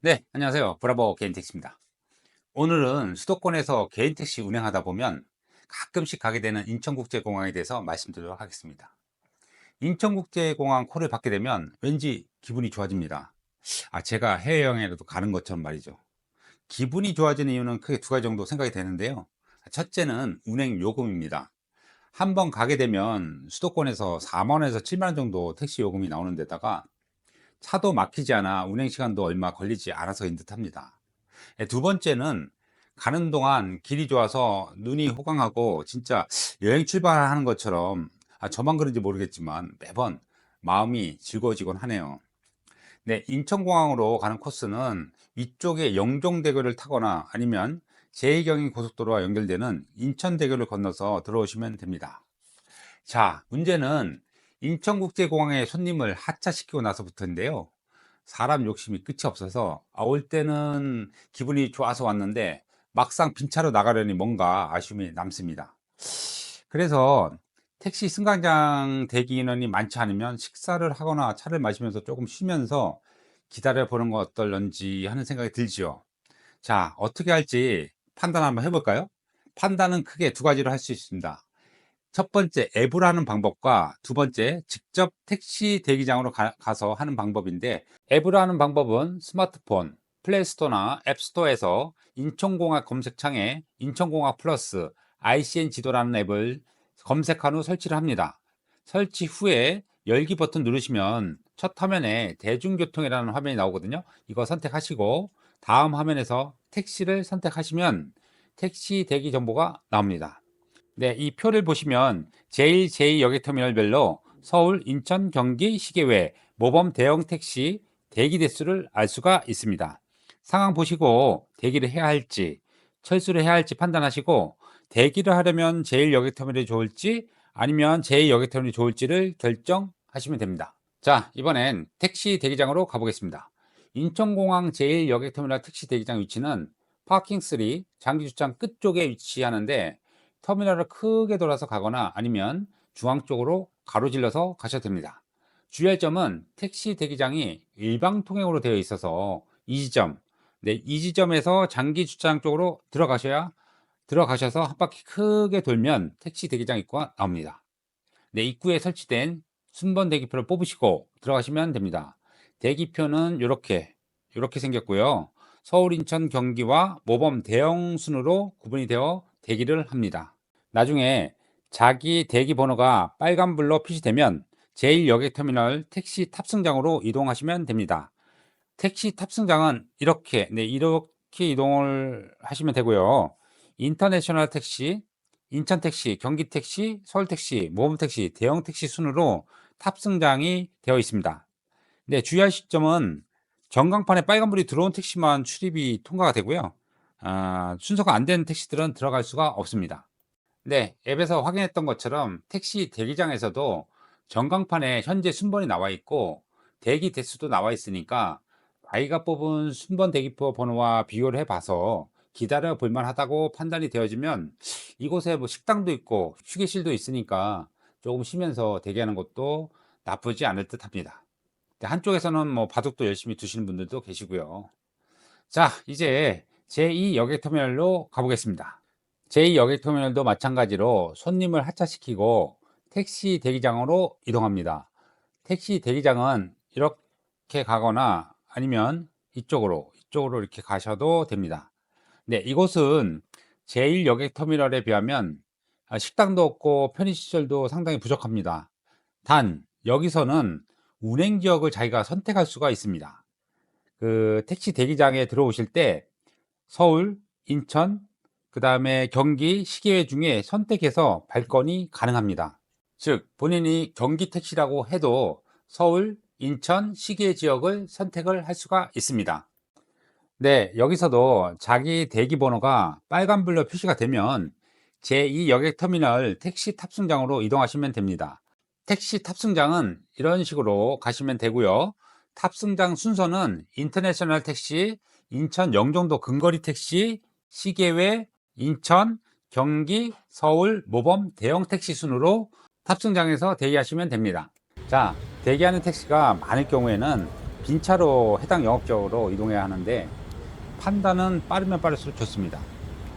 네, 안녕하세요. 브라보 개인택시입니다. 오늘은 수도권에서 개인택시 운행하다 보면 가끔씩 가게 되는 인천국제공항에 대해서 말씀드리도록 하겠습니다. 인천국제공항 콜을 받게 되면 왠지 기분이 좋아집니다. 아, 제가 해외여행이라도 가는 것처럼 말이죠. 기분이 좋아지는 이유는 크게 두 가지 정도 생각이 되는데요. 첫째는 운행 요금입니다. 한 번 가게 되면 수도권에서 4만원에서 7만원 정도 택시 요금이 나오는 데다가 차도 막히지 않아 운행 시간도 얼마 걸리지 않아서인 듯 합니다. 예, 두 번째는 가는 동안 길이 좋아서 눈이 호강하고 진짜 여행 출발하는 것처럼 아, 저만 그런지 모르겠지만 매번 마음이 즐거워지곤 하네요. 네, 인천공항으로 가는 코스는 위쪽에 영종대교를 타거나 아니면 제2경인 고속도로와 연결되는 인천대교를 건너서 들어오시면 됩니다. 자, 문제는 인천국제공항에 손님을 하차시키고 나서부터인데요. 사람 욕심이 끝이 없어서 아, 올 때는 기분이 좋아서 왔는데 막상 빈차로 나가려니 뭔가 아쉬움이 남습니다. 그래서 택시 승강장 대기 인원이 많지 않으면 식사를 하거나 차를 마시면서 조금 쉬면서 기다려 보는 거 어떨런지 하는 생각이 들지요. 자, 어떻게 할지 판단 한번 해볼까요? 판단은 크게 두 가지로 할 수 있습니다. 첫 번째 앱으로 하는 방법과 두 번째 직접 택시 대기장으로 가, 서 하는 방법인데 앱으로 하는 방법은 스마트폰 플레이스토어나 앱스토어에서 인천공학 검색창에 인천공학 플러스 ICN 지도라는 앱을 검색한 후 설치를 합니다. 설치 후에 열기 버튼 누르시면 첫 화면에 대중교통이라는 화면이 나오거든요. 이거 선택하시고 다음 화면에서 택시를 선택하시면 택시 대기 정보가 나옵니다. 네, 이 표를 보시면 제1, 제2 여객터미널별로 서울, 인천, 경기, 시계외, 모범 대형 택시 대기 대수를 알 수가 있습니다. 상황 보시고 대기를 해야 할지, 철수를 해야 할지 판단하시고 대기를 하려면 제1 여객터미널이 좋을지 아니면 제2 여객터미널이 좋을지를 결정하시면 됩니다. 자, 이번엔 택시 대기장으로 가보겠습니다. 인천공항 제1 여객터미널 택시 대기장 위치는 파킹3 장기주차장 끝쪽에 위치하는데 터미널을 크게 돌아서 가거나 아니면 중앙 쪽으로 가로질러서 가셔도 됩니다. 주의할 점은 택시 대기장이 일방 통행으로 되어 있어서 이 지점, 네, 이 지점에서 장기 주차장 쪽으로 들어가셔야 들어가셔서 한 바퀴 크게 돌면 택시 대기장 입구가 나옵니다. 네, 입구에 설치된 순번 대기표를 뽑으시고 들어가시면 됩니다. 대기표는 이렇게 이렇게 생겼고요. 서울, 인천, 경기와 모범 대형 순으로 구분이 되어 대기를 합니다. 나중에 자기 대기 번호가 빨간불로 표시되면 제1여객터미널 택시 탑승장으로 이동하시면 됩니다. 택시 탑승장은 이렇게 네, 이렇게 이동을 하시면 되고요. 인터내셔널 택시, 인천 택시, 경기 택시, 서울 택시, 모범 택시, 대형 택시 순으로 탑승장이 되어 있습니다. 네, 주의할 시점은 전광판에 빨간불이 들어온 택시만 출입이 통과가 되고요. 아, 순서가 안 되는 택시들은 들어갈 수가 없습니다. 네, 앱에서 확인했던 것처럼 택시 대기장에서도 전광판에 현재 순번이 나와 있고 대기 대수도 나와 있으니까 아이가 뽑은 순번 대기표 번호와 비교를 해봐서 기다려 볼만 하다고 판단이 되어지면 이곳에 뭐 식당도 있고 휴게실도 있으니까 조금 쉬면서 대기하는 것도 나쁘지 않을 듯 합니다. 한쪽에서는 뭐 바둑도 열심히 두시는 분들도 계시고요. 자, 이제 제2 여객터미널로 가보겠습니다. 제2 여객터미널도 마찬가지로 손님을 하차시키고 택시 대기장으로 이동합니다. 택시 대기장은 이렇게 가거나 아니면 이쪽으로 이쪽으로 이렇게 가셔도 됩니다. 네, 이곳은 제1 여객터미널에 비하면 식당도 없고 편의시설도 상당히 부족합니다. 단 여기서는 운행 지역을 자기가 선택할 수가 있습니다. 그 택시 대기장에 들어오실 때 서울, 인천, 그 다음에 경기, 시계회 중에 선택해서 발권이 가능합니다. 즉 본인이 경기 택시라고 해도 서울, 인천, 시계 지역을 선택을 할 수가 있습니다. 네, 여기서도 자기 대기 번호가 빨간불로 표시가 되면 제2 여객터미널 택시 탑승장으로 이동하시면 됩니다. 택시 탑승장은 이런 식으로 가시면 되고요. 탑승장 순서는 인터내셔널 택시, 인천 영종도 근거리 택시, 시계외, 인천, 경기, 서울, 모범 대형 택시 순으로 탑승장에서 대기하시면 됩니다. 자, 대기하는 택시가 많을 경우에는 빈 차로 해당 영업지역으로 이동해야 하는데 판단은 빠르면 빠를수록 좋습니다.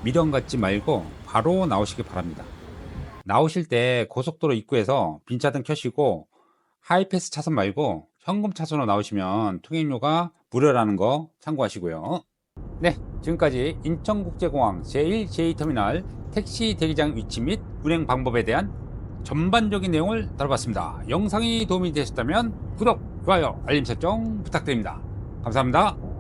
미련 갖지 말고 바로 나오시기 바랍니다. 나오실 때 고속도로 입구에서 빈차 등 켜시고 하이패스 차선 말고 현금 차선으로 나오시면 통행료가 무료라는 거 참고하시고요. 네, 지금까지 인천국제공항 제1, 제2터미널 택시 대기장 위치 및 운행 방법에 대한 전반적인 내용을 다뤄봤습니다. 영상이 도움이 되셨다면 구독, 좋아요, 알림 설정 부탁드립니다. 감사합니다.